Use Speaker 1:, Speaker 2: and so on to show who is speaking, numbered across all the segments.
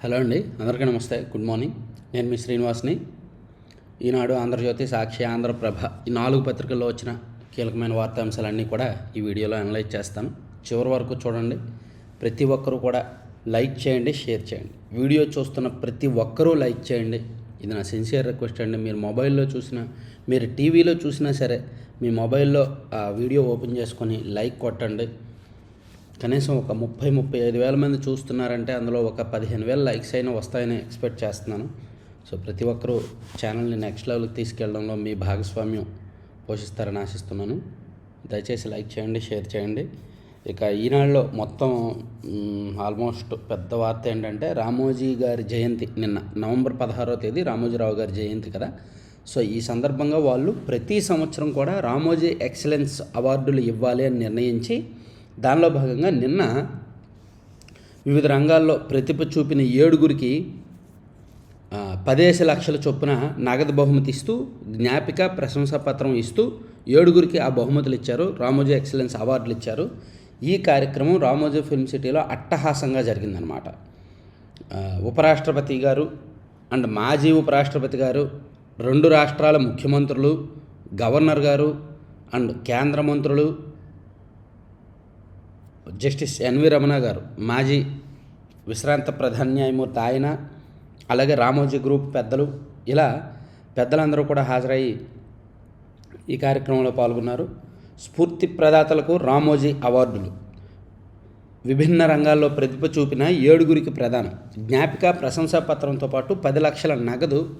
Speaker 1: Hello అండి అందరికీ నమస్తే గుడ్ మార్నింగ్. నేను మీ శ్రీనివాస్ని. ఈనాడు ఆంధ్రజ్యోతి సాక్షి ఆంధ్రప్రభ ఈ నాలుగు పత్రికల్లో వచ్చిన కీలకమైన వార్తాంశాలన్నీ కూడా ఈ వీడియోలో అనలైజ్ చేస్తాను. చివరి వరకు చూడండి ప్రతి ఒక్కరూ కూడా లైక్ చేయండి షేర్ చేయండి. వీడియో చూస్తున్న ప్రతి ఒక్కరూ లైక్ చేయండి. ఇది నా సిన్సియర్ రిక్వెస్ట్ అండి. మీరు మొబైల్లో చూసినా మీరు టీవీలో చూసినా సరే మీ మొబైల్లో ఆ వీడియో ఓపెన్ చేసుకొని లైక్ కొట్టండి. కనీసం ఒక ముప్పై ముప్పై ఐదు వేల మంది చూస్తున్నారంటే అందులో ఒక పదిహేను వేల లైక్స్ అయినా వస్తాయని ఎక్స్పెక్ట్ చేస్తున్నాను. సో ప్రతి ఒక్కరూ ఛానల్ని నెక్స్ట్ లెవెల్కి తీసుకెళ్ళడంలో మీ భాగస్వామ్యం పోషిస్తారని ఆశిస్తున్నాను. దయచేసి లైక్ చేయండి షేర్ చేయండి. ఇక ఈనాడులో మొత్తం ఆల్మోస్ట్ పెద్ద వార్త ఏంటంటే రామోజీ గారి జయంతి నిన్న నవంబర్ పదహారో తేదీ రామోజీరావు గారి జయంతి కదా. సో ఈ సందర్భంగా వాళ్ళు ప్రతి సంవత్సరం కూడా రామోజీ ఎక్సలెన్స్ అవార్డులు ఇవ్వాలి అని నిర్ణయించి దానిలో భాగంగా నిన్న వివిధ రంగాల్లో ప్రతిభ చూపిన ఏడుగురికి పదేసి లక్షల చొప్పున నగదు బహుమతి ఇస్తూ జ్ఞాపిక ప్రశంసా పత్రం ఇస్తూ ఏడుగురికి ఆ బహుమతులు ఇచ్చారు. రామోజీ ఎక్సలెన్స్ అవార్డులు ఇచ్చారు. ఈ కార్యక్రమం రామోజీ ఫిల్మ్ సిటీలో అట్టహాసంగా జరిగిందనమాట ఉపరాష్ట్రపతి గారు అండ్ మాజీ ఉపరాష్ట్రపతి గారు రెండు రాష్ట్రాల ముఖ్యమంత్రులు గవర్నర్ గారు అండ్ కేంద్ర మంత్రులు జస్టిస్ ఎన్వి రమణ గారు మాజీ విశ్రాంత ప్రధాన న్యాయమూర్తి ఆయన అలాగే రామోజీ గ్రూప్ పెద్దలు ఇలా పెద్దలందరూ కూడా హాజరయ్యి ఈ కార్యక్రమంలో పాల్గొన్నారు. స్ఫూర్తి ప్రదాతలకు రామోజీ అవార్డులు. విభిన్న రంగాల్లో ప్రతిభ చూపిన ఏడుగురికి ప్రధానం. జ్ఞాపిక ప్రశంసా పత్రంతో పాటు పది లక్షల నగదు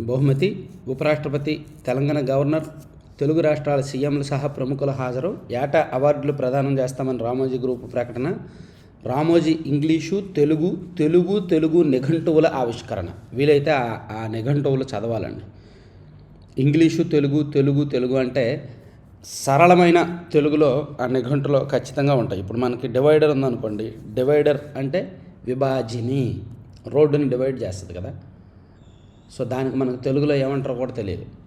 Speaker 1: బహుమతి ఉపరాష్ట్రపతి తెలంగాణ గవర్నర్ తెలుగు రాష్ట్రాల సీఎంలు సహా ప్రముఖుల హాజరు. ఏటా అవార్డులు ప్రదానం చేస్తామని రామోజీ గ్రూప్ ప్రకటన. రామోజీ ఇంగ్లీషు తెలుగు తెలుగు తెలుగు నిఘంటువుల ఆవిష్కరణ. వీలైతే ఆ- ఆ నిఘంటువులు చదవాలండి. ఇంగ్లీషు తెలుగు తెలుగు తెలుగు అంటే సరళమైన తెలుగులో ఆ నిఘంటులో ఖచ్చితంగా ఉంటాయి. ఇప్పుడు మనకి డివైడర్ ఉందనుకోండి. డివైడర్ అంటే విభాజిని. రోడ్డుని డివైడ్ చేస్తుంది కదా. సో దానికి మనకు తెలుగులో ఏమంటారో కూడా తెలియదు.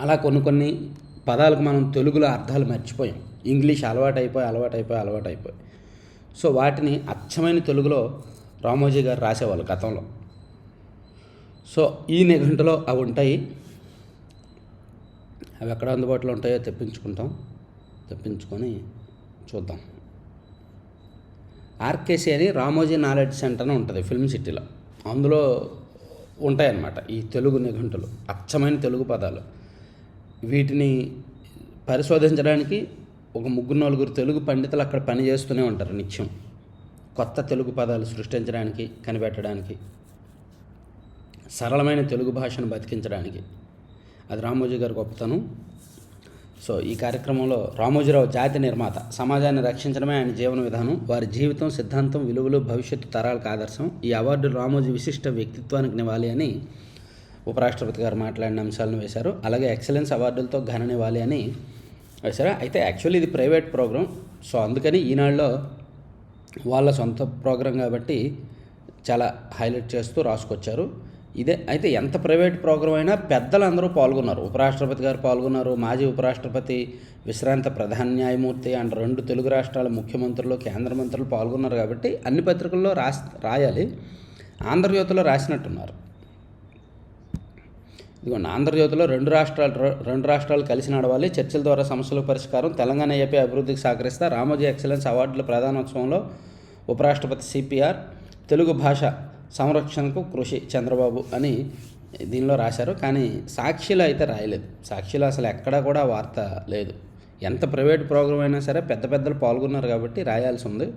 Speaker 1: అలా కొన్ని కొన్ని పదాలకు మనం తెలుగులో అర్థాలు మర్చిపోయాం. ఇంగ్లీష్ అలవాటైపోయి అలవాటైపోయి అలవాటు అయిపోయి అలవాటు అయిపోయి సో వాటిని అచ్చమైన తెలుగులో రామోజీ గారు రాసేవాళ్ళు గతంలో. సో ఈ నిఘంటులో అవి ఉంటాయి. అవి ఎక్కడ అందుబాటులో ఉంటాయో తెప్పించుకుంటాం. తెప్పించుకొని చూద్దాం. ఆర్కేసీ అని రామోజీ నాలెడ్జ్ సెంటర్ అని ఉంటుంది ఫిల్మ్ సిటీలో. అందులో ఉంటాయన్నమాట ఈ తెలుగు నిఘంటులు అచ్చమైన తెలుగు పదాలు. వీటిని పరిశోధించడానికి ఒక ముగ్గురు నలుగురు తెలుగు పండితులు అక్కడ పనిచేస్తూనే ఉంటారు నిత్యం. కొత్త తెలుగు పదాలు సృష్టించడానికి కనిపెట్టడానికి సరళమైన తెలుగు భాషను బతికించడానికి. అది రామోజీ గారి గొప్పతనం. సో ఈ కార్యక్రమంలో రామోజీరావు జాతి నిర్మాత సమాజాన్ని రక్షించడమే ఆయన జీవన విధానం. వారి జీవితం సిద్ధాంతం విలువలు భవిష్యత్తు తరాలకు ఆదర్శం. ఈ అవార్డు రామోజీ విశిష్ట వ్యక్తిత్వానికి నివ్వాలి అని ఉపరాష్ట్రపతి గారు మాట్లాడిన అంశాలను వేశారు. అలాగే ఎక్సలెన్స్ అవార్డులతో ఘననివ్వాలి అని వేశారు. అయితే యాక్చువల్లీ ఇది ప్రైవేట్ ప్రోగ్రామ్ సో అందుకని ఈనాడులో వాళ్ళ సొంత ప్రోగ్రాం కాబట్టి చాలా హైలైట్ చేస్తూ రాసుకొచ్చారు. ఇదే అయితే ఎంత ప్రైవేట్ ప్రోగ్రాం అయినా పెద్దలు అందరూ పాల్గొన్నారు. ఉపరాష్ట్రపతి గారు పాల్గొన్నారు. మాజీ ఉపరాష్ట్రపతి విశ్రాంత ప్రధాన న్యాయమూర్తి అండ్ రెండు తెలుగు రాష్ట్రాల ముఖ్యమంత్రులు కేంద్ర మంత్రులు పాల్గొన్నారు కాబట్టి అన్ని పత్రికల్లో రాస్ రాయాలి. ఆంధ్రజ్యోతిలో రాసినట్టున్నారు. ఇదిగోండి ఆంధ్రజ్యోతిలో రెండు రాష్ట్రాలు రెండు రాష్ట్రాలు కలిసి నడవాలి. చర్చల ద్వారా సమస్యల పరిష్కారం తెలంగాణ ఏపీ అభివృద్ధికి సహకరిస్తా. రామోజీ ఎక్సలెన్స్ అవార్డుల ప్రధానోత్సవంలో ఉపరాష్ట్రపతి సిపిఆర్ తెలుగు భాష సంరక్షణకు కృషి చంద్రబాబు అని దీనిలో రాశారు. కానీ సాక్షిలో అయితే రాయలేదు. సాక్షిలో అసలు ఎక్కడా కూడా వార్త లేదు. ఎంత ప్రైవేట్ ప్రోగ్రాం అయినా సరే పెద్ద పెద్దలు పాల్గొన్నారు కాబట్టి రాయాల్సి ఉంది.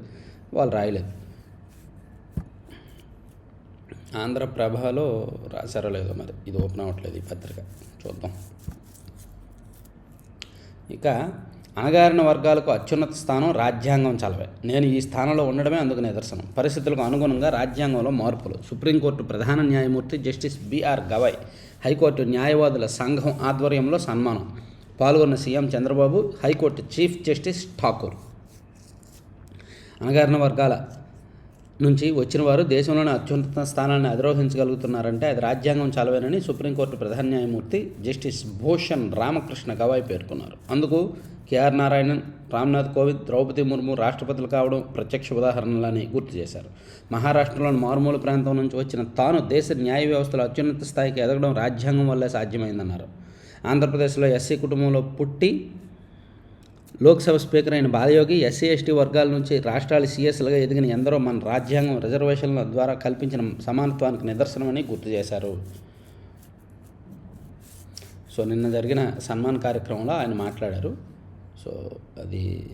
Speaker 1: వాళ్ళు రాయలేదు. ఆంధ్రప్రభలో రాశారో లేదో మరి. ఇది ఓపెన్ అవ్వట్లేదు ఈ పత్రిక. చూద్దాం. ఇక అణగారిన వర్గాలకు అత్యున్నత స్థానం రాజ్యాంగం చలవే. నేను ఈ స్థానంలో ఉండడమే అందుకు నిదర్శనం. పరిస్థితులకు అనుగుణంగా రాజ్యాంగంలో మార్పులు. సుప్రీంకోర్టు ప్రధాన న్యాయమూర్తి జస్టిస్ బిఆర్ గవై హైకోర్టు న్యాయవాదుల సంఘం ఆధ్వర్యంలో సన్మానం. పాల్గొన్న CM Chandrababu high court chief justice Thakur. అణగారిన వర్గాల నుంచి వచ్చిన వారు దేశంలోని అత్యున్నత స్థానాన్ని అధిరోహించగలుగుతున్నారంటే అది రాజ్యాంగం చలవేనని సుప్రీంకోర్టు ప్రధాన న్యాయమూర్తి జస్టిస్ భూషణ్ రామకృష్ణ గవాయ్ పేర్కొన్నారు. అందుకు కేఆర్ నారాయణన్ రామ్నాథ్ కోవింద్ ద్రౌపది ముర్ము రాష్ట్రపతులు కావడం ప్రత్యక్ష ఉదాహరణలని గుర్తు చేశారు. మహారాష్ట్రలోని మారుమూల ప్రాంతం నుంచి వచ్చిన తాను దేశ న్యాయ వ్యవస్థలో అత్యున్నత స్థాయికి ఎదగడం రాజ్యాంగం వల్లే సాధ్యమైందన్నారు. ఆంధ్రప్రదేశ్లో ఎస్సీ కుటుంబంలో పుట్టి లోక్సభ స్పీకర్ అయిన బాలయోగి ఎస్సీ ఎస్టీ వర్గాల నుంచి రాష్ట్రాల సీఎస్లుగా ఎదిగిన ఎందరో మన రాజ్యాంగం రిజర్వేషన్ల ద్వారా కల్పించిన సమానత్వానికి నిదర్శనమని గుర్తు చేశారు. సో నిన్న జరిగిన సన్మాన్ కార్యక్రమంలో ఆయన మాట్లాడారు. సో అది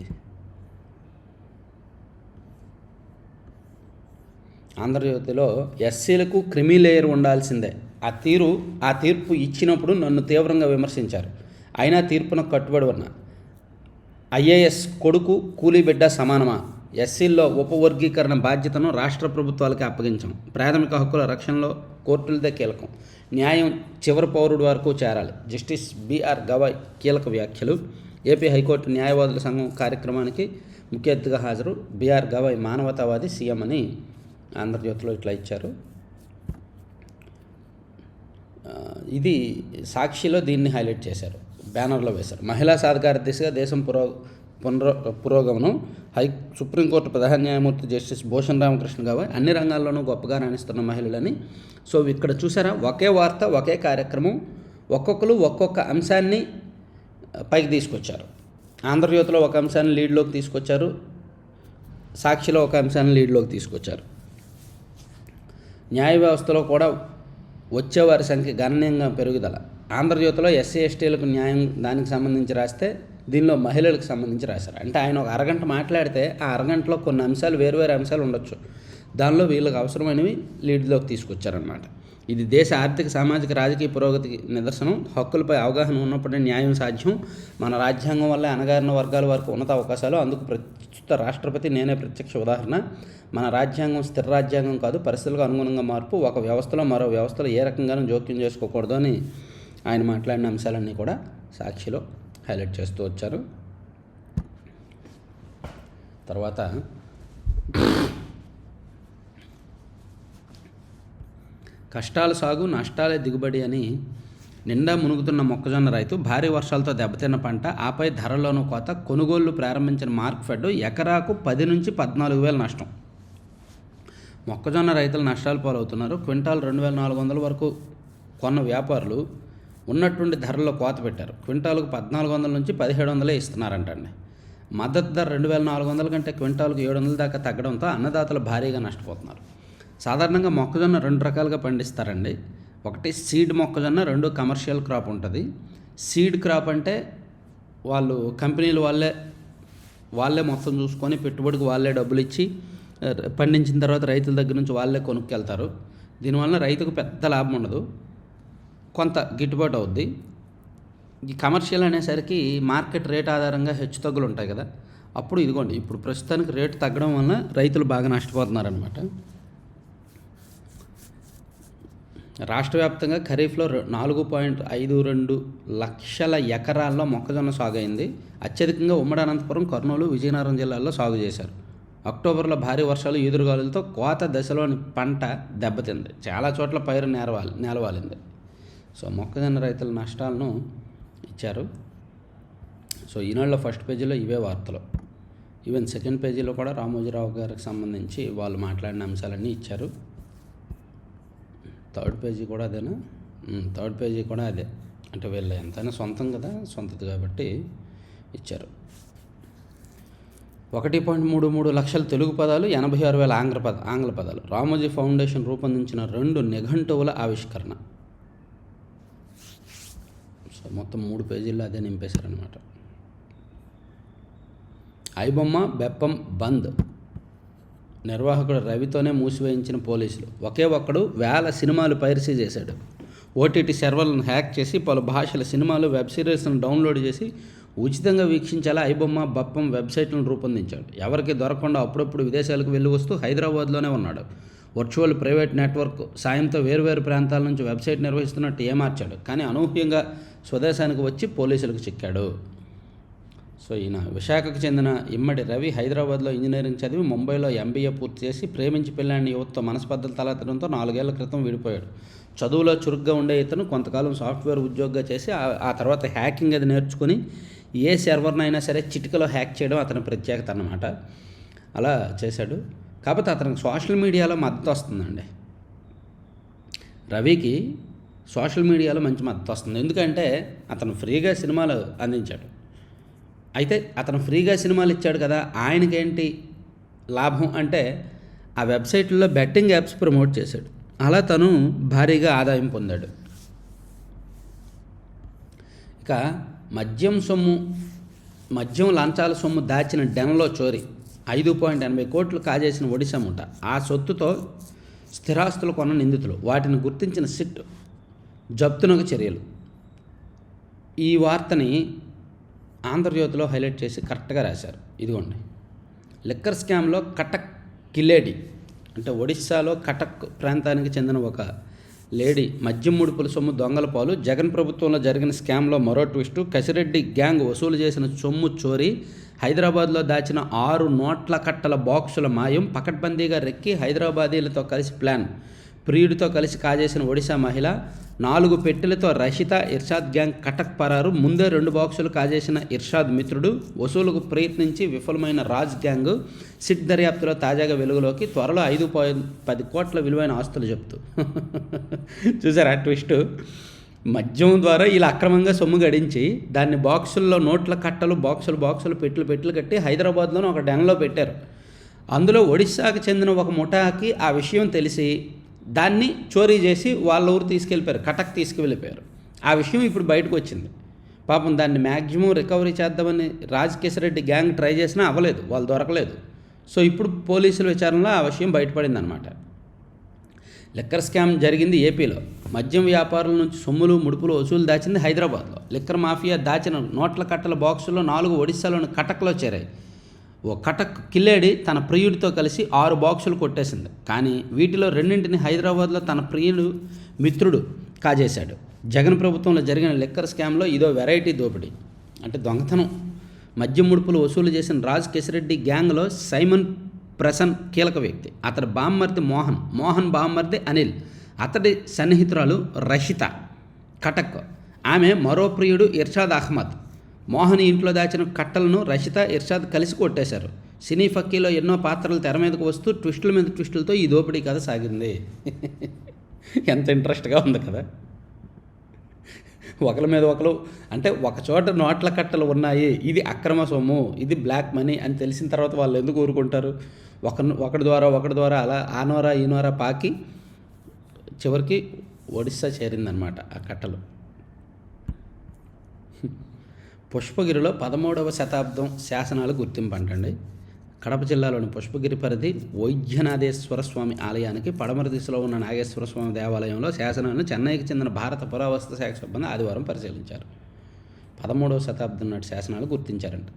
Speaker 1: ఆంధ్రజ్యోతిలో ఎస్సీలకు క్రిమి లేయర్ ఉండాల్సిందే. ఆ తీరు ఆ తీర్పు ఇచ్చినప్పుడు నన్ను తీవ్రంగా విమర్శించారు. అయినా తీర్పున కట్టుబడి ఉన్నా. ఐఏఎస్ కొడుకు కూలీబిడ్డ సమానమా? ఎస్సీల్లో ఉపవర్గీకరణ బాధ్యతను రాష్ట్ర ప్రభుత్వాలకి అప్పగించాం. ప్రాథమిక హక్కుల రక్షణలో కోర్టులదే కీలకం. న్యాయం చివరి పౌరుడి వరకు చేరాలి. జస్టిస్ బీఆర్ గవాయ్ కీలక వ్యాఖ్యలు. ఏపీ హైకోర్టు న్యాయవాదుల సంఘం కార్యక్రమానికి ముఖ్య అతిథిగా హాజరు బీఆర్ గవాయ్ మానవతావాది సీఎం అని ఆంధ్రజ్యోతిలో ఇట్లా ఇచ్చారు. ఇది సాక్షిలో దీన్ని హైలైట్ చేశారు. బ్యానర్లో వేశారు. మహిళా సాధికార దిశగా దేశం పురో పునరో పురోగమనం. హై సుప్రీంకోర్టు ప్రధాన న్యాయమూర్తి జస్టిస్ భూషణ్ రామకృష్ణ గారు అన్ని రంగాల్లోనూ గొప్పగా రాణిస్తున్న మహిళలని. సో ఇక్కడ చూసారా? ఒకే వార్త ఒకే కార్యక్రమం. ఒక్కొక్కరు ఒక్కొక్క అంశాన్ని పైకి తీసుకొచ్చారు. ఆంధ్రజ్యోతిలో ఒక అంశాన్ని లీడ్లోకి తీసుకొచ్చారు. సాక్షిలో ఒక అంశాన్ని లీడ్లోకి తీసుకొచ్చారు. న్యాయ వ్యవస్థలో కూడా వచ్చేవారి సంఖ్య గణనీయంగా పెరుగుదల. ఆంధ్రజ్యోతిలో ఎస్సీ ఎస్టీలకు న్యాయం దానికి సంబంధించి రాస్తే దీనిలో మహిళలకు సంబంధించి రాశారు. అంటే ఆయన ఒక అరగంట మాట్లాడితే ఆ అరగంటలో కొన్ని అంశాలు వేరు వేరు అంశాలు ఉండొచ్చు. దానిలో వీళ్ళకి అవసరమైనవి లీడ్లోకి తీసుకొచ్చారనమాట ఇది దేశ ఆర్థిక సామాజిక రాజకీయ పురోగతికి నిదర్శనం. హక్కులపై అవగాహన ఉన్నప్పుడే న్యాయం సాధ్యం. మన రాజ్యాంగం వల్ల అణగారిన వర్గాల వరకు ఉన్నత అవకాశాలు. అందుకు ప్రస్తుత రాష్ట్రపతి నేనే ప్రత్యక్ష ఉదాహరణ. మన రాజ్యాంగం స్థిర రాజ్యాంగం కాదు పరిస్థితులకు అనుగుణంగా మార్పు. ఒక వ్యవస్థలో మరో వ్యవస్థలో ఏ రకంగానూ జోక్యం చేసుకోకూడదు అని ఆయన మాట్లాడిన అంశాలన్నీ కూడా సాక్షిలో హైలైట్ చేస్తూ వచ్చారు. తర్వాత కష్టాల సాగు నష్టాలే దిగుబడి అని నిండా మునుగుతున్న మొక్కజొన్న రైతు భారీ వర్షాలతో దెబ్బతిన్న పంట ఆపై ధరలోనూ కోత కొనుగోళ్ళు ప్రారంభించిన మార్క్ ఫెడ్ ఎకరాకు పది నుంచి పద్నాలుగు వేల నష్టం. మొక్కజొన్న రైతులు నష్టాలు పాలవుతున్నారు. క్వింటాల్ రెండు వేల నాలుగు వందల వరకు కొన్న వ్యాపారులు ఉన్నటువంటి ధరల్లో కోత పెట్టారు. క్వింటాలకు పద్నాలుగు వందల నుంచి పదిహేడు వందలే ఇస్తున్నారంటండి. మద్దతు ధర రెండు వేల నాలుగు వందల కంటే క్వింటాలకు ఏడు వందల దాకా తగ్గడంతో అన్నదాతలు భారీగా నష్టపోతున్నారు. సాధారణంగా మొక్కజొన్న రెండు రకాలుగా పండిస్తారండి. ఒకటి సీడ్ మొక్కజొన్న రెండు కమర్షియల్ క్రాప్ ఉంటుంది. సీడ్ క్రాప్ అంటే వాళ్ళు కంపెనీలు వాళ్ళే వాళ్ళే మొత్తం చూసుకొని పెట్టుబడికి వాళ్ళే డబ్బులు ఇచ్చి పండించిన తర్వాత రైతుల దగ్గర నుంచి వాళ్ళే కొనుక్కెళ్తారు. దీనివల్ల రైతుకు పెద్ద లాభం ఉండదు. కొంత గిట్టుబాటు అవుద్ది. ఈ కమర్షియల్ అనేసరికి మార్కెట్ రేట్ ఆధారంగా హెచ్చు తగ్గులు ఉంటాయి కదా. అప్పుడు ఇదిగోండి ఇప్పుడు ప్రస్తుతానికి రేటు తగ్గడం వల్ల రైతులు బాగా నష్టపోతున్నారనమాట రాష్ట్ర వ్యాప్తంగా ఖరీఫ్లో నాలుగు పాయింట్ ఐదు రెండు లక్షల ఎకరాల్లో మొక్కజొన్న సాగు అయింది. అత్యధికంగా ఉమ్మడి అనంతపురం కర్నూలు విజయనగరం జిల్లాల్లో సాగు చేశారు. అక్టోబర్లో భారీ వర్షాలు ఈదురుగాలులతో కోత దశలోని పంట దెబ్బతింది. చాలా చోట్ల పైరు నేరవాలి నేలవాలింది. సో మొక్కజొన్న రైతుల నష్టాలను ఇచ్చారు. సో ఈనాళ్ళ ఫస్ట్ పేజీలో ఇవే వార్తలు. ఈవెన్ సెకండ్ పేజీలో కూడా రామోజీరావు గారికి సంబంధించి వాళ్ళు మాట్లాడిన అంశాలన్నీ ఇచ్చారు. థర్డ్ పేజీ కూడా అదేనా? థర్డ్ పేజీ కూడా అదే. అంటే వీళ్ళు ఎంతైనా సొంతం కదా సొంతది కాబట్టి ఇచ్చారు. ఒకటి పాయింట్ మూడు మూడు లక్షల తెలుగు పదాలు ఎనభై ఆరు వేల ఆంగ్ల పద ఆంగ్ల పదాలు. రామోజీ ఫౌండేషన్ రూపొందించిన రెండు నిఘంటువుల ఆవిష్కరణ. సో మొత్తం మూడు పేజీల్లో అదే నింపేశారనమాట ఐబొమ్మ బెప్పం బంద్. నిర్వాహకుడు రవితోనే మూసివేయించిన పోలీసులు. ఒకే ఒక్కడు వేల సినిమాలు పైరసీ చేశాడు. ఓటీటీ సర్వర్లను హ్యాక్ చేసి పలు భాషల సినిమాలు వెబ్ సిరీస్లను డౌన్లోడ్ చేసి ఉచితంగా వీక్షించేలా ఐబొమ్మ బప్పం వెబ్సైట్లను రూపొందించాడు. ఎవరికి దొరకకుండా అప్పుడప్పుడు విదేశాలకు వెళ్ళి వస్తూ హైదరాబాద్లోనే ఉన్నాడు. వర్చువల్ ప్రైవేట్ నెట్వర్క్ సాయంతో వేరువేరు ప్రాంతాల నుంచి వెబ్సైట్ నిర్వహిస్తున్నట్టు ఏమార్చాడు. కానీ అనూహ్యంగా స్వదేశానికి వచ్చి పోలీసులకు చిక్కాడు. సో ఈయన విశాఖకు చెందిన ఇమ్మడి రవి హైదరాబాద్లో ఇంజనీరింగ్ చదివి ముంబైలో ఎంబీఏ పూర్తి చేసి ప్రేమించి పెళ్ళాన్ని యువతతో మనస్పర్ధలు తలెత్తడంతో నాలుగేళ్ళ క్రితం విడిపోయాడు. చదువులో చురుగ్గా ఉండే ఇతను కొంతకాలం సాఫ్ట్వేర్ ఉద్యోగంగా చేసి ఆ- ఆ తర్వాత హ్యాకింగ్ అది నేర్చుకుని ఏ సర్వర్నైనా సరే చిటికలో హ్యాక్ చేయడం అతని ప్రత్యేకత అన్నమాట. అలా చేశాడు. కాకపోతే అతనికి సోషల్ మీడియాలో మద్దతు వస్తుందండి. రవికి సోషల్ మీడియాలో మంచి మద్దతు వస్తుంది. ఎందుకంటే అతను ఫ్రీగా సినిమాలు అందించాడు. అయితే అతను ఫ్రీగా సినిమాలు ఇచ్చాడు కదా ఆయనకేంటి లాభం అంటే ఆ వెబ్సైట్లో బెట్టింగ్ యాప్స్ ప్రమోట్ చేశాడు. అలా తను భారీగా ఆదాయం పొందాడు. ఇక మద్యం సొమ్ము మద్యం లంచాల సొమ్ము దాచిన డెన్లో చోరీ. ఐదు పాయింట్ ఎనభై కోట్లు కాజేసిన ఒడిశా ముఠ ఆ సొత్తుతో స్థిరాస్తులు కొన్న నిందితులు. వాటిని గుర్తించిన సిట్ జప్తునకు చర్యలు. ఈ వార్తని ఆంధ్రజ్యోతిలో హైలైట్ చేసి కరెక్ట్గా రాశారు. ఇదిగోండి. లిక్కర్ స్కామ్లో కటక్ కిలేడి అంటే ఒడిస్సాలో కటక్ ప్రాంతానికి చెందిన ఒక లేడీ మద్యం ముడుపుల సొమ్ము దొంగల పాలు. జగన్ ప్రభుత్వంలో జరిగిన స్కామ్లో మరో ట్విస్టు. కసిరెడ్డి గ్యాంగ్ వసూలు చేసిన సొమ్ము చోరీ. హైదరాబాద్లో దాచిన ఆరు నోట్ల కట్టల బాక్సుల మాయం. పకడ్బందీగా రెక్కి హైదరాబాదీలతో కలిసి ప్లాన్. ప్రియుడితో కలిసి కాజేసిన ఒడిశా మహిళ నాలుగు పెట్టెలతో రషిత ఇర్షాద్ గ్యాంగ్ కటక్ పరారు. ముందే రెండు బాక్సులు కాజేసిన ఇర్షాద్ మిత్రుడు వసూలుకు ప్రయత్నించి విఫలమైన రాజ్ గ్యాంగ్ సిట్ దర్యాప్తులో తాజాగా వెలుగులోకి త్వరలో ఐదు పాయింట్ పది కోట్ల విలువైన ఆస్తులు చెప్తూ చూసారా ట్విస్ట్? మద్యం ద్వారా ఇలా అక్రమంగా సొమ్ము గడించి దాన్ని బాక్సుల్లో నోట్ల కట్టలు బాక్సులు బాక్సులు పెట్లు పెట్లు కట్టి హైదరాబాద్లోనే ఒక డెన్లో పెట్టారు. అందులో ఒడిశాకు చెందిన ఒక ముఠాకి ఆ విషయం తెలిసి దాన్ని చోరీ చేసి వాళ్ళ ఊరు తీసుకెళ్ళిపోయారు కటక్ తీసుకువెళ్ళిపోయారు. ఆ విషయం ఇప్పుడు బయటకు వచ్చింది. పాపం దాన్ని మ్యాక్సిమం రికవరీ చేద్దామని రాజ్ రెడ్డి గ్యాంగ్ ట్రై చేసినా అవ్వలేదు వాళ్ళు దొరకలేదు. సో ఇప్పుడు పోలీసుల విచారణలో ఆ విషయం బయటపడింది అనమాట లిక్కర్ స్కామ్ జరిగింది ఏపీలో. మద్యం వ్యాపారుల నుంచి సొమ్ములు ముడుపులు వసూలు దాచింది హైదరాబాద్లో. లిక్కర్ మాఫియా దాచిన నోట్ల కట్టల బాక్సుల్లో నాలుగు ఒడిశాలోని కటక్లో చేరాయి. కటక్ కిల్లేడి తన ప్రియుడితో కలిసి ఆరు బాక్సులు కొట్టేసింది. కానీ వీటిలో రెండింటిని హైదరాబాద్లో తన ప్రియుడు మిత్రుడు కాజేశాడు. జగన్ ప్రభుత్వంలో జరిగిన లిక్కర్ స్కామ్లో ఇదో వెరైటీ దోపిడీ. అంటే దొంగతనం. మద్యం ముడుపులు వసూలు చేసిన రాజ్ కెసిరెడ్డి గ్యాంగ్లో సైమన్ ప్రసన్ కీలక వ్యక్తి. అతడి బామ్మర్ది మోహన్. మోహన్ బామ్మర్ది అనిల్. అతడి సన్నిహితురాలు రషిత. కటక్. ఆమె మరో ప్రియుడు ఇర్షాద్ అహ్మద్. మోహన్ ఇంట్లో దాచిన కట్టలను రషిత ఇర్షాద్ కలిసి కొట్టేశారు. సినీ ఫక్కీలో ఎన్నో పాత్రలు తెర మీదకు వస్తూ ట్విస్టుల మీద ట్విస్టులతో ఈ దోపిడీ కథ సాగింది. ఎంత ఇంట్రెస్ట్గా ఉంది కదా. ఒకరి మీద ఒకరు అంటే ఒక చోట నోట్ల కట్టలు ఉన్నాయి ఇది అక్రమ సొమ్ము ఇది బ్లాక్ మనీ అని తెలిసిన తర్వాత వాళ్ళు ఎందుకు ఊరుకుంటారు? ఒక ఒకటి ద్వారా ఒకటి ద్వారా అలా ఆ నోరా ఈ నోరా పాకి చివరికి ఒడిస్సా చేరిందనమాట ఆ కట్టలు. పుష్పగిరిలో పదమూడవ శతాబ్దం శాసనాలు గుర్తింపు అంటండి. కడప జిల్లాలోని పుష్పగిరి పరిధి వైద్యనాథేశ్వర స్వామి ఆలయానికి పడమర దిశలో ఉన్న నాగేశ్వర స్వామి దేవాలయంలో శాసనాలను చెన్నైకి చెందిన భారత పురావస్తు శాఖ సిబ్బంది ఆదివారం పరిశీలించారు. పదమూడవ శతాబ్దం నాటి శాసనాలు గుర్తించారంట.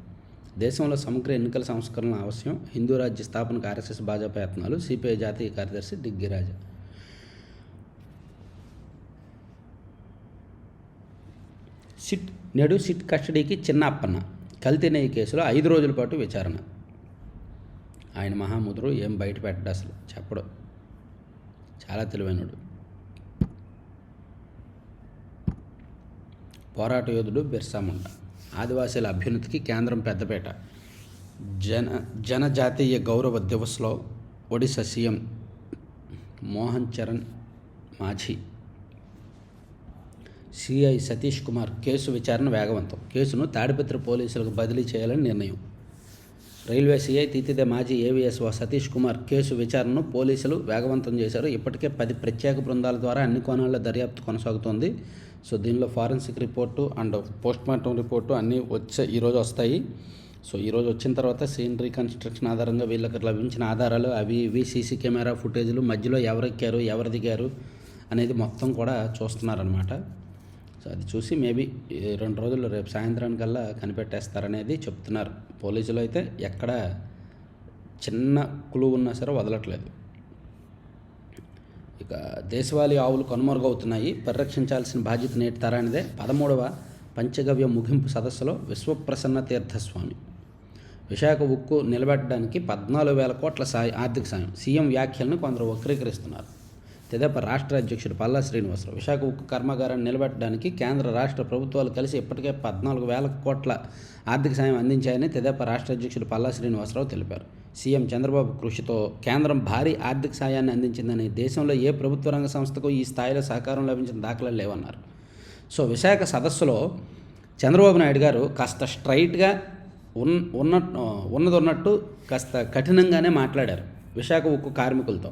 Speaker 1: దేశంలో సమగ్ర ఎన్నికల సంస్కరణ అవసరం హిందూ రాజ్య స్థాపనకు ఆర్ఎస్ఎస్ భాజపా యత్నాలు సిపిఐ జాతీయ కార్యదర్శి డిగ్గిరాజు. సిట్ నేడు సిట్ కస్టడీకి చిన్న అప్పన్న కేసులో ఐదు రోజుల పాటు విచారణ. ఆయన మహాముద్రు ఏం బయట పెట్టడు అసలు చెప్పడు. చాలా తెలివైనడు. పోరాట యోధుడు బిర్సాముండ ఆదివాసీల అభ్యున్నతికి కేంద్రం పెద్దపేట. జన జనజాతీయ గౌరవ దివస్లో Odisha CM Mohan Charan Majhi CI Satish Kumar case విచారణ వేగవంతం. కేసును తాడిపత్రి పోలీసులకు బదిలీ చేయాలని నిర్ణయం. రైల్వే సిఐ తీతిదే మాజీ ఏవిఎస్ఓ సతీష్ కుమార్ కేసు విచారణను పోలీసులు వేగవంతం చేశారు. ఇప్పటికే పది ప్రత్యేక బృందాల ద్వారా అన్ని కోణాల్లో దర్యాప్తు కొనసాగుతోంది. సో దీనిలో forensic report and postmortem report అన్నీ వచ్చే ఈరోజు వస్తాయి. సో ఈరోజు వచ్చిన తర్వాత సీన్ రీకన్స్ట్రక్షన్ ఆధారంగా వీళ్ళకి లభించిన ఆధారాలు అవి ఇవి సీసీ కెమెరా ఫుటేజ్లు మధ్యలో ఎవరు ఎక్కారు ఎవరు దిగారు అనేది మొత్తం కూడా చూస్తున్నారనమాట అది చూసి మేబీ రెండు రోజులు రేపు సాయంత్రానికల్లా కనిపెట్టేస్తారనేది చెప్తున్నారు. పోలీసులు అయితే ఎక్కడ చిన్న క్లూ ఉన్నా సరే వదలట్లేదు. ఇక దేశవాళీ ఆవులు కనుమరుగవుతున్నాయి. పరిరక్షించాల్సిన బాధ్యత నేటితారనేదే పదమూడవ పంచగవ్య ముగింపు సదస్సులో విశ్వప్రసన్న తీర్థస్వామి. విశాఖ ఉక్కు నిలబెట్టడానికి పద్నాలుగు వేల కోట్ల సాయం ఆర్థిక సాయం. సీఎం వ్యాఖ్యలను కొందరు వక్రీకరిస్తున్నారు. తెదేప రాష్ట్ర అధ్యక్షుడు పల్లా శ్రీనివాసరావు. విశాఖ ఉక్కు కర్మాగారాన్ని నిలబెట్టడానికి కేంద్ర రాష్ట్ర ప్రభుత్వాలు కలిసి ఇప్పటికే పద్నాలుగు వేల కోట్ల ఆర్థిక సాయం అందించాయని తెదేప రాష్ట్ర అధ్యక్షుడు పల్లా శ్రీనివాసరావు తెలిపారు. సీఎం చంద్రబాబు కృషితో కేంద్రం భారీ ఆర్థిక సాయాన్ని అందించిందని దేశంలో ఏ ప్రభుత్వ రంగ సంస్థకు ఈ స్థాయిలో సహకారం లభించిన దాఖలాలు లేవన్నారు. సో విశాఖ సదస్సులో చంద్రబాబు నాయుడు గారు కాస్త స్ట్రైట్గా ఉన్ ఉన్న ఉన్నది ఉన్నట్టు కాస్త కఠినంగానే మాట్లాడారు విశాఖ ఉక్కు కార్మికులతో.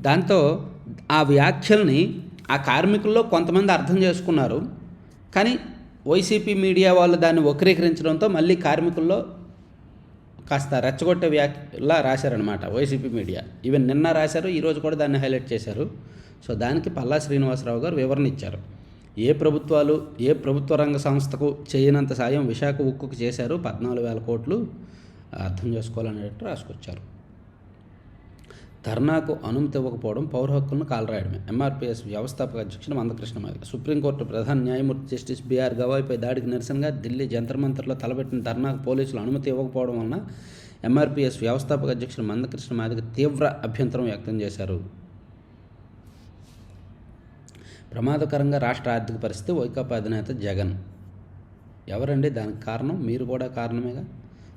Speaker 1: దాంతో ఆ వ్యాఖ్యల్ని ఆ కార్మికుల్లో కొంతమంది అర్థం చేసుకున్నారు. కానీ వైసీపీ మీడియా వాళ్ళు దాన్ని వక్రీకరించడంతో మళ్ళీ కార్మికుల్లో కాస్త రెచ్చగొట్టే వ్యాఖ్యలా రాశారనమాట వైసీపీ మీడియా. ఈవెన్ నిన్న రాశారు ఈరోజు కూడా దాన్ని హైలైట్ చేశారు. సో దానికి పల్లా శ్రీనివాసరావు గారు వివరణ ఇచ్చారు. ఏ ప్రభుత్వాలు ఏ ప్రభుత్వ రంగ సంస్థకు చేయనంత సాయం విశాఖ ఉక్కుకు చేశారు? పద్నాలుగు వేల కోట్లు అర్థం చేసుకోవాలనేటట్టు రాసుకొచ్చారు. ధర్నాకు అనుమతి ఇవ్వకపోవడం పౌర హక్కులను కాలరాయడమే. ఎంఆర్పీఎస్ వ్యవస్థాపక అధ్యక్షుడు మందకృష్ణ మాదిగ సుప్రీంకోర్టు ప్రధాన న్యాయమూర్తి జస్టిస్ బీఆర్ గవాయ్పై దాడికి నిరసనగా ఢిల్లీ జంతర్మంతర్లో తలపెట్టిన ధర్నాకు పోలీసులు అనుమతి ఇవ్వకపోవడం వలన ఎంఆర్పీఎస్ వ్యవస్థాపక అధ్యక్షుడు మందకృష్ణ మాదిగ తీవ్ర అభ్యంతరం వ్యక్తం చేశారు. ప్రమాదకరంగా రాష్ట్ర ఆర్థిక పరిస్థితి వైకాపా అధినేత జగన్. ఎవరండి దానికి కారణం? మీరు కూడా కారణమేగా?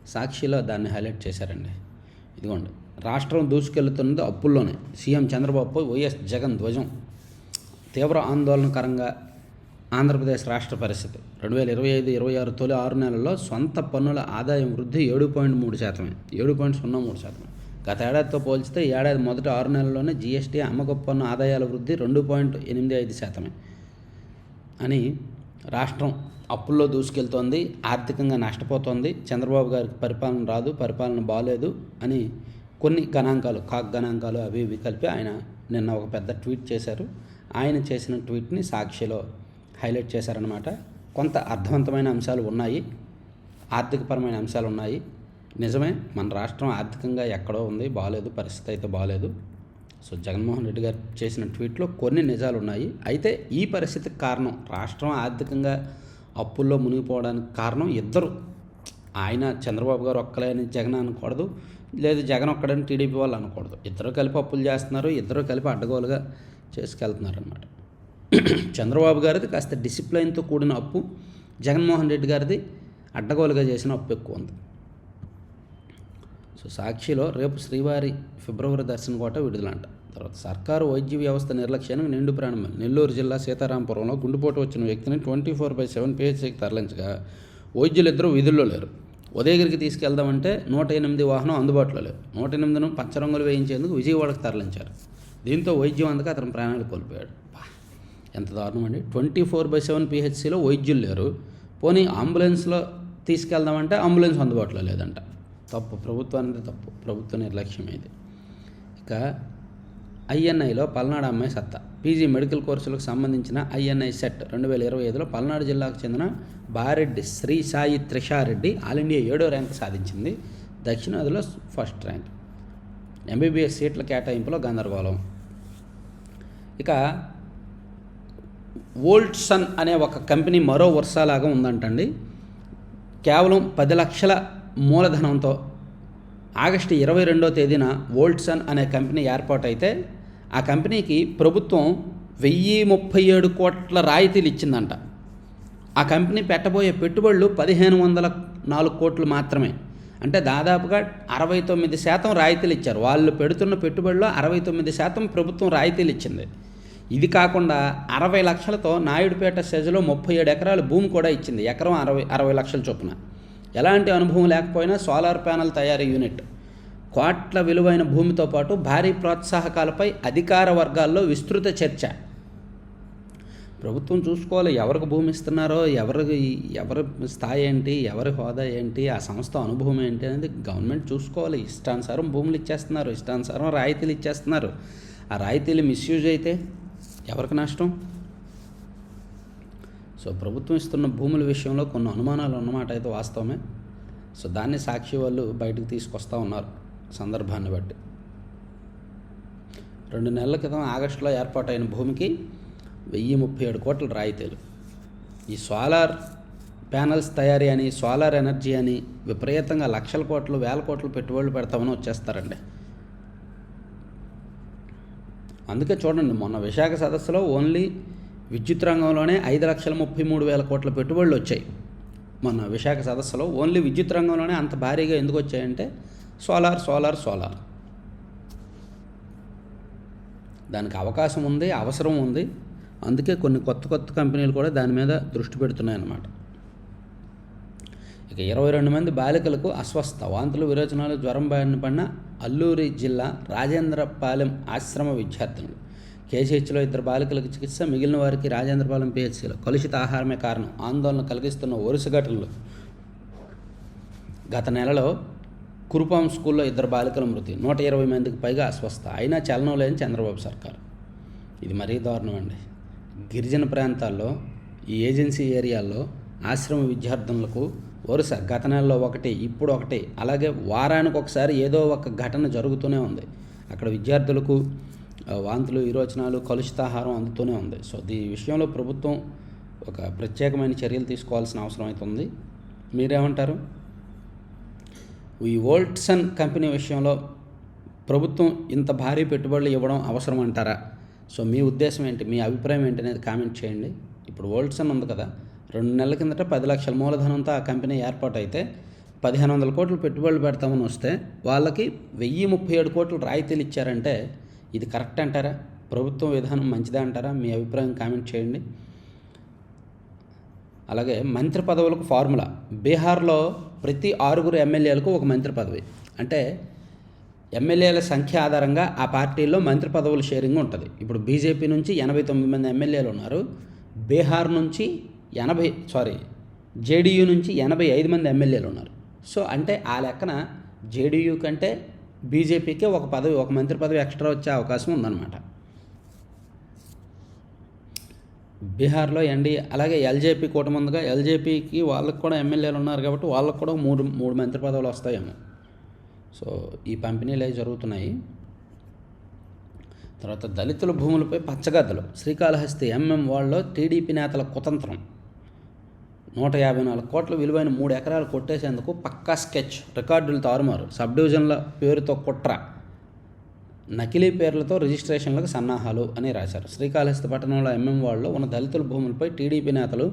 Speaker 1: సాక్షిలో దాన్ని హైలైట్ చేశారండి. ఇదిగోండి. రాష్ట్రం దూసుకెళ్తున్నది అప్పుల్లోనే. సీఎం చంద్రబాబు వైఎస్ జగన్ ధ్వజం. తీవ్ర ఆందోళనకరంగా ఆంధ్రప్రదేశ్ రాష్ట్ర పరిస్థితి. రెండు వేల ఇరవై ఐదు ఇరవై ఆరు తొలి ఆరు నెలల్లో సొంత పన్నుల ఆదాయం వృద్ధి ఏడు పాయింట్ మూడు శాతమే. ఏడు పాయింట్ సున్నా మూడు శాతం గత ఏడాదితో పోల్చితే ఏడాది మొదటి ఆరు నెలల్లోనే జీఎస్టీ అమ్మకపు పన్ను ఆదాయాల వృద్ధి రెండు పాయింట్ ఎనిమిది ఐదు శాతమే అని రాష్ట్రం అప్పుల్లో దూసుకెళ్తోంది ఆర్థికంగా నష్టపోతోంది. చంద్రబాబు గారికి పరిపాలన రాదు పరిపాలన బాగాలేదు అని కొన్ని గణాంకాలు కాక్ గణాంకాలు అవి ఇవి కలిపి ఆయన నిన్న ఒక పెద్ద ట్వీట్ చేశారు. ఆయన చేసిన ట్వీట్ని సాక్షిలో హైలైట్ చేశారనమాట కొంత అర్థవంతమైన అంశాలు ఉన్నాయి ఆర్థికపరమైన అంశాలు ఉన్నాయి. నిజమే మన రాష్ట్రం ఆర్థికంగా ఎక్కడో ఉంది బాగాలేదు పరిస్థితి అయితే బాగాలేదు సో జగన్మోహన్ రెడ్డి గారు చేసిన ట్వీట్లో కొన్ని నిజాలు ఉన్నాయి. అయితే ఈ పరిస్థితికి కారణం రాష్ట్రం ఆర్థికంగా అప్పుల్లో మునిగిపోవడానికి కారణం ఇద్దరు. ఆయన చంద్రబాబు గారు ఒక్కలే అని జగన్ అనకూడదు. లేదు జగన్ ఒక్కడని టీడీపీ వాళ్ళు అనకూడదు. ఇద్దరు కలిపి అప్పులు చేస్తున్నారు ఇద్దరు కలిపి అడ్డగోలుగా చేసుకెళ్తున్నారనమాట చంద్రబాబు గారిది కాస్త డిసిప్లైన్తో కూడిన అప్పు జగన్మోహన్ రెడ్డి గారిది అడ్డగోలుగా చేసిన అప్పు ఎక్కువ ఉంది. సో సాక్షిలో రేపు శ్రీవారి ఫిబ్రవరి దర్శనం కోట విడుదలంట. తర్వాత సర్కారు వైద్య వ్యవస్థ నిర్లక్ష్యానికి నిండు ప్రాణం నెల్లూరు జిల్లా సీతారాంపురంలో గుండెపోటు వచ్చిన వ్యక్తిని ట్వంటీ ఫోర్ బై సెవెన్ పిహెచ్సికి తరలించగా వైద్యులు ఇద్దరు విధుల్లో లేరు. ఉదయగిరికి తీసుకెళ్దామంటే నూట ఎనిమిది వాహనం అందుబాటులో లేవు. నూట ఎనిమిదిను పచ్చరంగులు వేయించేందుకు విజయవాడకు తరలించారు. దీంతో వైద్యం అందక అతను ప్రాణాలు కోల్పోయాడు. ఎంత దారుణం అండి. ట్వంటీ ఫోర్ బై సెవెన్ పిహెచ్సిలో వైద్యులు లేరు. పోనీ అంబులెన్స్లో తీసుకెళ్దామంటే అంబులెన్స్ అందుబాటులో లేదంట. తప్పు ప్రభుత్వానికి తప్పు. ప్రభుత్వ నిర్లక్ష్యం ఇది. ఇక ఐఎన్ఐలో పల్నాడు అమ్మాయి సత్తా. పీజీ మెడికల్ కోర్సులకు సంబంధించిన ఐఎన్ఐ సెట్ రెండు వేల ఇరవై ఐదులో పల్నాడు జిల్లాకు చెందిన బారెడ్డి శ్రీ సాయి త్రిషారెడ్డి ఆల్ ఇండియా ఏడో ర్యాంక్ సాధించింది. దక్షిణాదిలో ఫస్ట్ ర్యాంక్. ఎంబీబీఎస్ సీట్ల కేటాయింపులో గందరగోళం. ఇక వోల్ట్సన్ అనే ఒక కంపెనీ మరో వర్షాలాగా ఉందంటండి. కేవలం పది లక్షల మూలధనంతో ఆగస్టు ఇరవై రెండో తేదీన వోల్ట్సన్ అనే కంపెనీ ఏర్పాటైతే ఆ కంపెనీకి ప్రభుత్వం వెయ్యి ముప్పై ఏడు కోట్ల రాయితీలు ఇచ్చిందంట. ఆ కంపెనీ పెట్టబోయే పెట్టుబడులు పదిహేను వందల నాలుగు కోట్లు మాత్రమే. అంటే దాదాపుగా అరవై తొమ్మిది శాతం రాయితీలు ఇచ్చారు. వాళ్ళు పెడుతున్న పెట్టుబడిలో అరవై తొమ్మిది శాతం ప్రభుత్వం రాయితీలు ఇచ్చింది. ఇది కాకుండా అరవై లక్షలతో నాయుడుపేట సెజలో ముప్పై ఏడు ఎకరాల భూమి కూడా ఇచ్చింది. ఎకరం అరవై అరవై లక్షల చొప్పున. ఎలాంటి అనుభవం లేకపోయినా సోలార్ ప్యానల్ తయారీ యూనిట్. కోట్ల విలువైన భూమితో పాటు భారీ ప్రోత్సాహకాలపై అధికార వర్గాల్లో విస్తృత చర్చ. ప్రభుత్వం చూసుకోవాలి ఎవరికి భూమి ఇస్తున్నారో ఎవరికి ఎవరి స్థాయి ఏంటి ఎవరి హోదా ఏంటి ఆ సంస్థ అనుభవం ఏంటి అనేది గవర్నమెంట్ చూసుకోవాలి. ఇష్టానుసారం భూములు ఇచ్చేస్తున్నారు ఇష్టానుసారం రాయితీలు ఇచ్చేస్తున్నారు. ఆ రాయితీలు మిస్యూజ్ అయితే ఎవరికి నష్టం? సో ప్రభుత్వం ఇస్తున్న భూముల విషయంలో కొన్ని అనుమానాలు ఉన్నమాట అయితే వాస్తవమే. సో దాన్ని సాక్షి వాళ్ళు బయటకు తీసుకొస్తూ ఉన్నారు. సందర్భాన్ని బట్టి. రెండు నెలల క్రితం ఆగస్టులో ఏర్పాటైన భూమికి వెయ్యి ముప్పై ఏడు కోట్ల రాయితీలు. ఈ సోలార్ ప్యానల్స్ తయారీ అని సోలార్ ఎనర్జీ అని విపరీతంగా లక్షల కోట్లు వేల కోట్లు పెట్టుబడులు పెడతామని వచ్చేస్తారండి. అందుకే చూడండి మొన్న విశాఖ సదస్సులో ఓన్లీ విద్యుత్ రంగంలోనే ఐదు లక్షల ముప్పై మూడు వేల కోట్ల పెట్టుబడులు వచ్చాయి. మొన్న విశాఖ సదస్సులో ఓన్లీ విద్యుత్ రంగంలోనే అంత భారీగా ఎందుకు వచ్చాయంటే సోలార్ సోలార్ సోలార్. దానికి అవకాశం ఉంది అవసరం ఉంది. అందుకే కొన్ని కొత్త కొత్త కంపెనీలు కూడా దాని మీద దృష్టి పెడుతున్నాయి అన్నమాట ఇక ఇరవై రెండు మంది బాలికలకు అస్వస్థ వాంతులు విరోచనాలు జ్వరం బారిన పడిన అల్లూరి జిల్లా రాజేంద్రపాలెం ఆశ్రమ విద్యార్థులు కేసీహెచ్లో ఇద్దరు బాలికలకు చికిత్స మిగిలిన వారికి రాజేంద్రపాలెం పిహెచ్సిలో కలుషిత ఆహారమే కారణం. ఆందోళన కలిగిస్తున్న వరుస ఘటనలు గత నెలలో కురుపాం స్కూల్లో ఇద్దరు బాలికల మృతి. నూట ఇరవై మందికి పైగా అస్వస్థ. అయినా చలనం లేని చంద్రబాబు సర్కారు. ఇది మరీ దారుణం అండి. గిరిజన ప్రాంతాల్లో ఈ ఏజెన్సీ ఏరియాల్లో ఆశ్రమ విద్యార్థులకు వరుస గత నెలలో ఒకటి ఇప్పుడు ఒకటి అలాగే వారానికి ఒకసారి ఏదో ఒక ఘటన జరుగుతూనే ఉంది. అక్కడ విద్యార్థులకు వాంతులు విరోచనాలు కలుషితాహారం అందుతూనే ఉంది. సో దీని విషయంలో ప్రభుత్వం ఒక ప్రత్యేకమైన చర్యలు తీసుకోవాల్సిన అవసరం అవుతుంది మీరేమంటారు? ఈ వోల్ట్సన్ కంపెనీ విషయంలో ప్రభుత్వం ఇంత భారీ పెట్టుబడులు ఇవ్వడం అవసరం అంటారా? సో మీ ఉద్దేశం ఏంటి? మీ అభిప్రాయం ఏంటి అనేది కామెంట్ చేయండి. ఇప్పుడు వోల్ట్సన్ ఉంది కదా. రెండు నెలల కిందట పది లక్షల మూలధనంతో ఆ కంపెనీ ఏర్పాటు అయితే పదిహేను వందల కోట్లు పెట్టుబడులు పెడతామని వస్తే వాళ్ళకి వెయ్యి ముప్పై ఏడు కోట్లు రాయితీలు ఇచ్చారంటే ఇది కరెక్ట్ అంటారా? ప్రభుత్వం విధానం మంచిదా అంటారా? మీ అభిప్రాయం కామెంట్ చేయండి. అలాగే మంత్రి పదవులకు ఫార్ములా. బీహార్లో ప్రతి ఆరుగురు ఎమ్మెల్యేలకు ఒక మంత్రి పదవి. అంటే ఎమ్మెల్యేల సంఖ్య ఆధారంగా ఆ పార్టీలో మంత్రి పదవుల షేరింగ్ ఉంటుంది. ఇప్పుడు బీజేపీ నుంచి ఎనభై తొమ్మిది మంది ఎమ్మెల్యేలు ఉన్నారు. బీహార్ నుంచి ఎనభై సారీ జేడీయూ నుంచి ఎనభై ఐదు మంది ఎమ్మెల్యేలు ఉన్నారు. సో అంటే ఆ లెక్కన జేడీయూ కంటే బీజేపీకే ఒక పదవి ఒక మంత్రి పదవి ఎక్స్ట్రా వచ్చే అవకాశం ఉందన్నమాట. బీహార్లో ఎన్డీ అలాగే ఎల్జేపీ కూటమి ఉందిగా. ఎల్జేపీకి వాళ్ళకి కూడా ఎమ్మెల్యేలు ఉన్నారు కాబట్టి వాళ్ళకి కూడా మూడు మూడు మంత్రి పదవులు వస్తాయేమో. సో ఈ పంపిణీలు అవి జరుగుతున్నాయి. తర్వాత దళితుల భూములపై పచ్చగద్దలు. శ్రీకాళహస్తి ఎంఎం వాళ్ళలో టీడీపీ నేతల కుతంత్రం. నూట యాభై నాలుగు కోట్ల విలువైన మూడు ఎకరాలు కొట్టేసేందుకు పక్కా స్కెచ్ రికార్డులు తారుమారు సబ్ డివిజన్ల పేరుతో కుట్ర. నకిలీ పేర్లతో రిజిస్ట్రేషన్లకు సన్నాహాలు అని రాశారు. శ్రీకాళహస్తి పట్టణంలో ఎంఎం వాళ్ళలో ఉన్న దళితుల భూములపై టీడీపీ నేతలు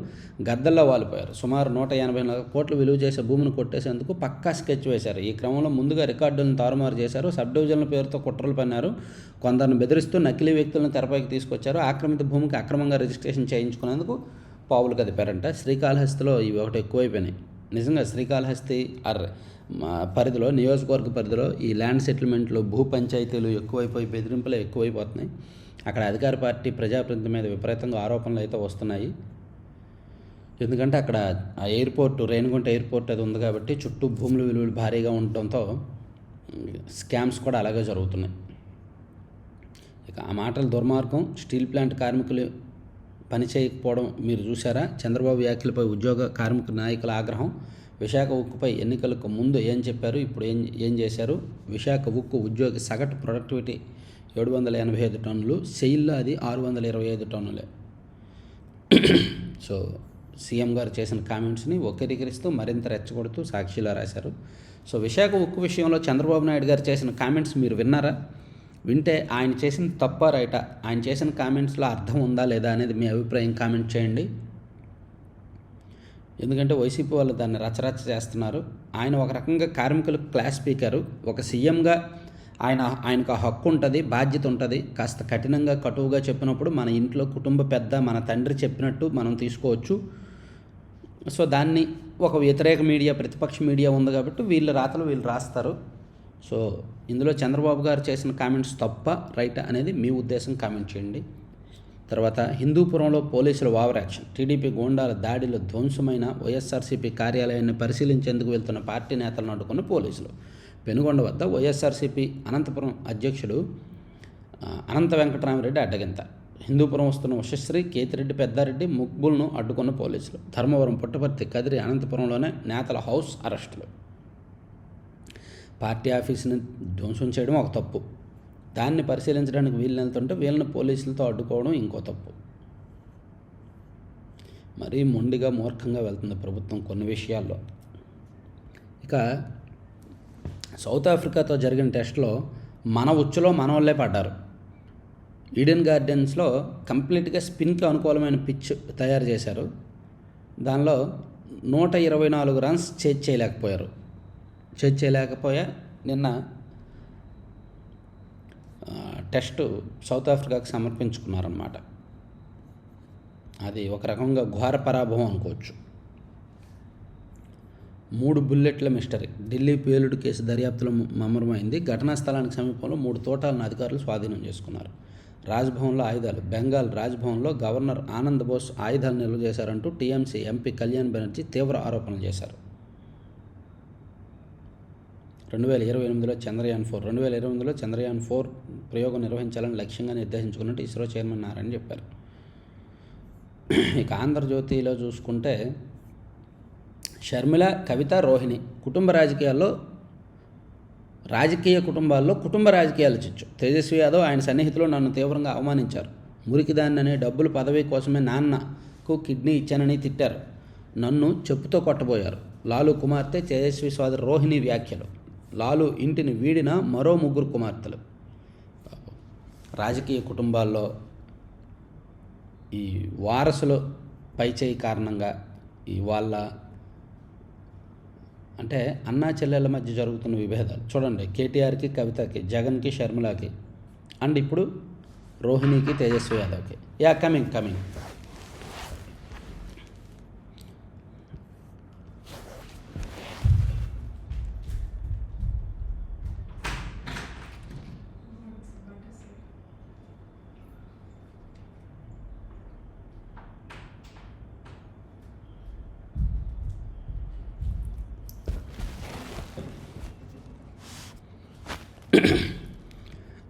Speaker 1: గద్దల్లో వాలిపోయారు. సుమారు నూట ఎనభై నాలుగు కోట్లు విలువ చేసే భూమిని కొట్టేసేందుకు పక్కా స్కెచ్ వేశారు. ఈ క్రమంలో ముందుగా రికార్డులను తారుమారు చేశారు. సబ్ డివిజన్ల పేరుతో కుట్రలు పన్నారు. కొందరిని బెదిరిస్తూ నకిలీ వ్యక్తులను తెరపైకి తీసుకొచ్చారు. ఆక్రమిత భూమికి అక్రమంగా రిజిస్ట్రేషన్ చేయించుకునేందుకు పావులు కదిపారంట శ్రీకాళహస్తిలో ఇవి ఒకటి ఎక్కువైపోయినాయి. నిజంగా శ్రీకాళహస్తి అర్ పరిధిలో నియోజకవర్గ పరిధిలో ఈ ల్యాండ్ సెటిల్మెంట్లు భూ పంచాయతీలు ఎక్కువైపోయి బెదిరింపులు ఎక్కువైపోతున్నాయి. అక్కడ అధికార పార్టీ ప్రజాప్రతినిధి మీద విపరీతంగా ఆరోపణలు అయితే వస్తున్నాయి. ఎందుకంటే అక్కడ ఆ ఎయిర్పోర్ట్ రేణిగుంట ఎయిర్పోర్ట్ అది ఉంది కాబట్టి చుట్టూ భూముల విలువలు భారీగా ఉండటంతో స్కామ్స్ కూడా అలాగే జరుగుతున్నాయి. ఇక ఆ మాటల దుర్మార్గం స్టీల్ ప్లాంట్ కార్మికులు పని చేయకపోవడం మీరు చూసారా చంద్రబాబు వ్యాఖ్యలపై ఉద్యోగ కార్మిక నాయకుల ఆగ్రహం విశాఖ ఉక్కుపై ఎన్నికలకు ముందు ఏం చెప్పారు ఇప్పుడు ఏం ఏం చేశారు? విశాఖ ఉక్కు ఉద్యోగి సగటు ప్రొడక్టివిటీ ఏడు వందల ఎనభై ఐదు టన్నులు సెయిల్లో అది ఆరు వందల ఇరవై ఐదు టన్నులే. సో సీఎం గారు చేసిన కామెంట్స్ని వక్రీకరిస్తూ మరింత రెచ్చగొడుతూ సాక్షిలో రాశారు. సో విశాఖ ఉక్కు విషయంలో చంద్రబాబు నాయుడు గారు చేసిన కామెంట్స్ మీరు విన్నారా? వింటే ఆయన చేసిన తప్ప రైట. ఆయన చేసిన కామెంట్స్లో అర్థం ఉందా లేదా అనేది మీ అభిప్రాయం కామెంట్ చేయండి. ఎందుకంటే వైసీపీ వాళ్ళు దాన్ని రచరచ చేస్తున్నారు. ఆయన ఒక రకంగా కార్మికులకు క్లాస్ స్పీకరు. ఒక సీఎంగా ఆయన ఆయనకు ఆ హక్కు ఉంటుంది బాధ్యత ఉంటుంది. కాస్త కఠినంగా కటువుగా చెప్పినప్పుడు మన ఇంట్లో కుటుంబ పెద్ద మన తండ్రి చెప్పినట్టు మనం తీసుకోవచ్చు. సో దాన్ని ఒక వ్యతిరేక మీడియా ప్రతిపక్ష మీడియా ఉంది కాబట్టి వీళ్ళు రాతలు వీళ్ళు రాస్తారు. సో ఇందులో చంద్రబాబు గారు చేసిన కామెంట్స్ తప్ప రైట్ అనేది మీ ఉద్దేశం కామెంట్ చేయండి. తర్వాత హిందూపురంలో పోలీసుల ఓవర్ యాక్షన్. టీడీపీ గోండాల దాడిలో ధ్వంసమైన వైఎస్ఆర్సీపీ కార్యాలయాన్ని పరిశీలించేందుకు వెళ్తున్న పార్టీ నేతలను అడ్డుకున్న పోలీసులు. పెనుగొండ వద్ద వైఎస్ఆర్సీపీ అనంతపురం అధ్యక్షుడు అనంత వెంకటరామరెడ్డి అడ్డగింత. హిందూపురం వస్తున్న ఉషశ్రీ కేతిరెడ్డి పెద్దారెడ్డి ముక్బుల్ను అడ్డుకున్న పోలీసులు. ధర్మవరం పుట్టపర్తి కదిరి అనంతపురంలోనే నేతల హౌస్ అరెస్టులు. పార్టీ ఆఫీస్ని ధ్వంసం చేయడం ఒక తప్పు. దాన్ని పరిశీలించడానికి వీళ్ళు వెళ్తుంటే వీళ్ళని పోలీసులతో అడ్డుకోవడం ఇంకో తప్పు. మరీ మొండిగా మూర్ఖంగా వెళ్తుంది ప్రభుత్వం కొన్ని విషయాల్లో. ఇక సౌత్ ఆఫ్రికాతో జరిగిన టెస్ట్లో మన ఉచ్చులో మన వాళ్ళే పడ్డారు. ఈడెన్ గార్డెన్స్లో కంప్లీట్గా స్పిన్కి అనుకూలమైన పిచ్ తయారు చేశారు. దానిలో నూట ఇరవై నాలుగు రన్స్ చేజ్ చేయలేకపోయారు. చేజ్ చేయలేకపోయా నిన్న టెస్ట్ టెస్టు సౌత్ ఆఫ్రికాకు సమర్పించుకున్నారన్నమాట. అది ఒక రకంగా ఘోర పరాభవం అనుకోవచ్చు. మూడు బుల్లెట్ల మిస్టరీ. ఢిల్లీ పేలుడు కేసు దర్యాప్తులో మమరమైంది ఘటనా స్థలానికి సమీపంలో మూడు తోటాలను అధికారులు స్వాధీనం చేసుకున్నారు. రాజ్భవన్లో ఆయుధాలు. బెంగాల్ రాజ్భవన్లో గవర్నర్ ఆనంద్ బోస్ ఆయుధాలు నిల్వ చేశారంటూ టీఎంసీ ఎంపీ కళ్యాణ్ బెనర్జీ తీవ్ర ఆరోపణలు చేశారు. రెండు వేల ఇరవై ఎనిమిదిలో చంద్రయాన్ ఫోర్. రెండు వేల ఇరవై ఎనిమిదిలో చంద్రయాన్ ఫోర్ ప్రయోగం నిర్వహించాలని లక్ష్యంగా నిర్దేశించుకున్నట్టు ఇస్రో చైర్మన్ నారాయణ చెప్పారు. ఇక ఆంధ్రజ్యోతిలో చూసుకుంటే షర్మిల కవిత రోహిణి కుటుంబ రాజకీయాల్లో రాజకీయ కుటుంబాల్లో కుటుంబ రాజకీయాలు చిచ్చు. తేజస్వి యాదవ్ ఆయన సన్నిహితులు నన్ను తీవ్రంగా అవమానించారు. మురికిదాన్నని డబ్బులు పదవి కోసమే నాన్నకు కిడ్నీ ఇచ్చానని తిట్టారు. నన్ను చెప్పుతో కొట్టబోయారు. లాలు కుమార్తె తేజస్వి సోదరి రోహిణి వ్యాఖ్యలు. లాలు ఇంటిని వీడిన మరో ముగ్గురు కుమార్తెలు. రాజకీయ కుటుంబాల్లో ఈ వారసులు పైచేయి కారణంగా ఈ వాళ్ళ అంటే అన్నా చెల్లెల మధ్య జరుగుతున్న విభేదాలు. చూడండి కేటీఆర్కి కవితకి జగన్కి షర్మిలాకి అండ్ ఇప్పుడు రోహిణికి తేజస్వి యాదవ్కి. యా కమింగ్ కమింగ్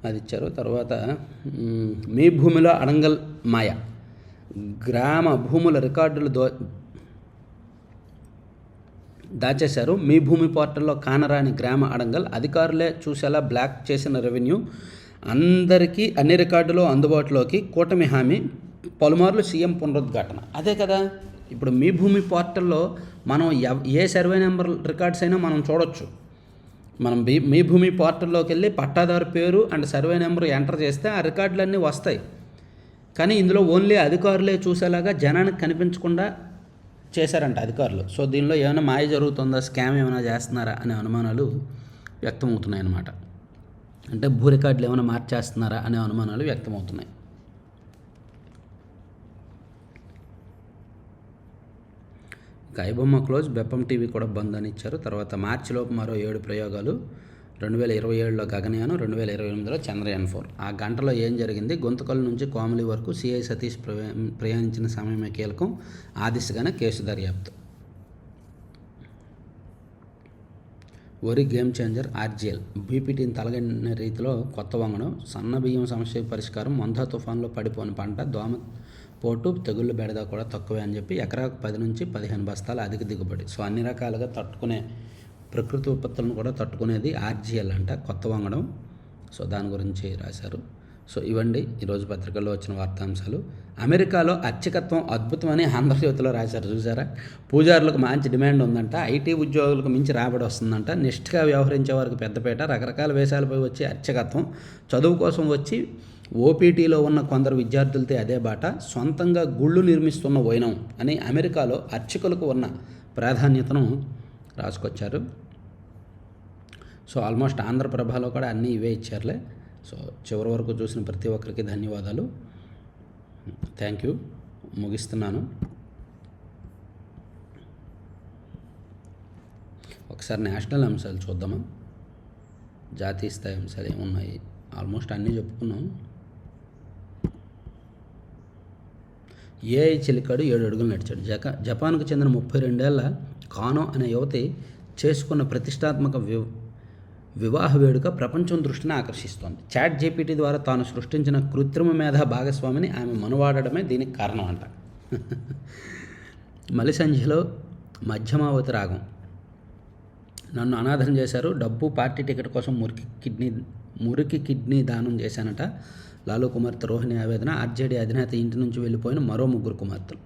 Speaker 1: అది ఇచ్చారు తర్వాత మీ భూమిలో అడంగల్ మాయ. గ్రామ భూముల రికార్డులు దో దాచేశారు. మీ భూమి పోర్టల్లో కానరాని గ్రామ అడంగల్ అధికారులే చూసేలా బ్లాక్ చేసిన రెవెన్యూ అందరికీ అన్ని రికార్డులు అందుబాటులోకి కూటమి హామీ పలుమార్లు సీఎం పునరుద్ఘాటన. అదే కదా ఇప్పుడు మీ భూమి పోర్టల్లో మనం ఎవ్- ఏ సర్వే నెంబర్ రికార్డ్స్ అయినా మనం చూడొచ్చు. మనం భీ మీ భూమి పోర్టల్లోకి వెళ్ళి పట్టాదారు పేరు అండ్ సర్వే నెంబర్ ఎంటర్ చేస్తే ఆ రికార్డులన్నీ వస్తాయి. కానీ ఇందులో ఓన్లీ అధికారులే చూసేలాగా జనానికి కనిపించకుండా చేశారంట అధికారులు. సో దీనిలో ఏమైనా మాయ జరుగుతుందా స్కామ్ ఏమైనా చేస్తున్నారా అనే అనుమానాలు వ్యక్తమవుతున్నాయి అన్నమాట అంటే భూ రికార్డులు ఏమైనా మార్చేస్తున్నారా అనే అనుమానాలు వ్యక్తమవుతున్నాయి. గైబొమ్మ ఐబొమ్మ క్లోజ్ బెప్పం టీవీ కూడా బంద్ అని ఇచ్చారు తర్వాత మార్చిలోపు మరో ఏడు ప్రయోగాలు రెండు వేల ఇరవై ఏడులో గగనయానం రెండు వేల ఇరవై ఎనిమిదిలో చంద్రయాన్ ఫోర్. ఆ గంటలో ఏం జరిగింది? గుంతకల్ నుంచి కోమలి వరకు సిఐ సతీష్ ప్రయా ప్రయాణించిన సమయమే కీలకం. ఆ దిశగానే కేసు దర్యాప్తు. వరి గేమ్ చేంజర్ ఆర్జిఎల్. బీపీటీని తలగని రీతిలో కొత్త వంగడం సన్న బియ్యం సమస్య పరిష్కారం మొందా తుఫాన్లో పడిపోని పంట దోమ పోటు తెగుళ్ళు బెడద కూడా తక్కువే అని చెప్పి ఎకరాకు పది నుంచి పదిహేను బస్తాల అధిక దిగుబడి. సో అన్ని రకాలుగా తట్టుకునే ప్రకృతి ఉత్పత్తులను కూడా తట్టుకునేది ఆర్జీఎల్ అంట కొత్త వంగడం. సో దాని గురించి రాశారు. సో ఇవ్వండి ఈరోజు పత్రికల్లో వచ్చిన వార్తాంశాలు. అమెరికాలో అర్చకత్వం అద్భుతమని ఆంధ్రజ్యోతిలో రాశారు చూసారా పూజారులకు మంచి డిమాండ్ ఉందంట ఐటీ ఉద్యోగులకు మించి రాబడి వస్తుందంట. నిష్ఠగా వ్యవహరించే వారికి పెద్దపేట రకరకాల వేషాలపై వచ్చి అర్చకత్వం చదువు కోసం వచ్చి ఓపీటీలో ఉన్న కొందరు విద్యార్థులతో అదే బాట సొంతంగా గుళ్ళు నిర్మిస్తున్న వైనం అని అమెరికాలో అర్చకులకు ఉన్న ప్రాధాన్యతను రాసుకొచ్చారు. సో ఆల్మోస్ట్ ఆంధ్రప్రభలో కూడా అన్నీ ఇవే ఇచ్చారులే. సో చివరి వరకు చూసిన ప్రతి ఒక్కరికి ధన్యవాదాలు. Thank you. ముగిస్తున్నాను. ఒకసారి నేషనల్ అంశాలు చూద్దామా? జాతీయ స్థాయి అంశాలు ఏమున్నాయి? ఆల్మోస్ట్ అన్నీ చెప్పుకున్నాం. ఏఐ చిలికాడు ఏడు అడుగులు నడిచాడు. జక జపాన్కు చెందిన ముప్పై రెండేళ్ళ కానో అనే యువతి చేసుకున్న ప్రతిష్టాత్మక వి వివాహ వేడుక ప్రపంచం దృష్టిని ఆకర్షిస్తోంది. చాట్ జీపీటీ ద్వారా తాను సృష్టించిన కృత్రిమ మేధా భాగస్వామిని ఆమె మనువాడడమే దీనికి కారణం అంట మలిసంధ్యలో మధ్యమావతి రాగం. నన్ను అనాథం చేశారు డబ్బు పార్టీ టికెట్ కోసం మురికి కిడ్నీ మురికి కిడ్నీ దానం చేశానట. లాలూ కుమార్తె రోహిణి ఆవేదన ఆర్జేడీ అధినేత ఇంటి నుంచి వెళ్ళిపోయిన మరో ముగ్గురు కుమార్తెలు.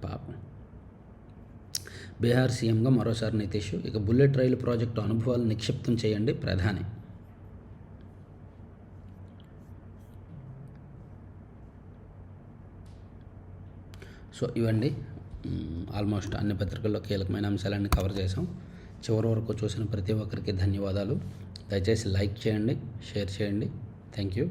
Speaker 1: పాపం. బీహార్ సీఎంగా మరోసారి నితీష్. ఇక బుల్లెట్ రైలు ప్రాజెక్టు అనుభవాలు నిక్షిప్తం చేయండి ప్రధాని. సో ఇవండి. ఆల్మోస్ట్ అన్ని పత్రికల్లో కీలకమైన అంశాలన్నీ కవర్ చేసాం చివరి వరకు చూసిన ప్రతి ఒక్కరికి ధన్యవాదాలు. దయచేసి లైక్ చేయండి షేర్ చేయండి. Thank you.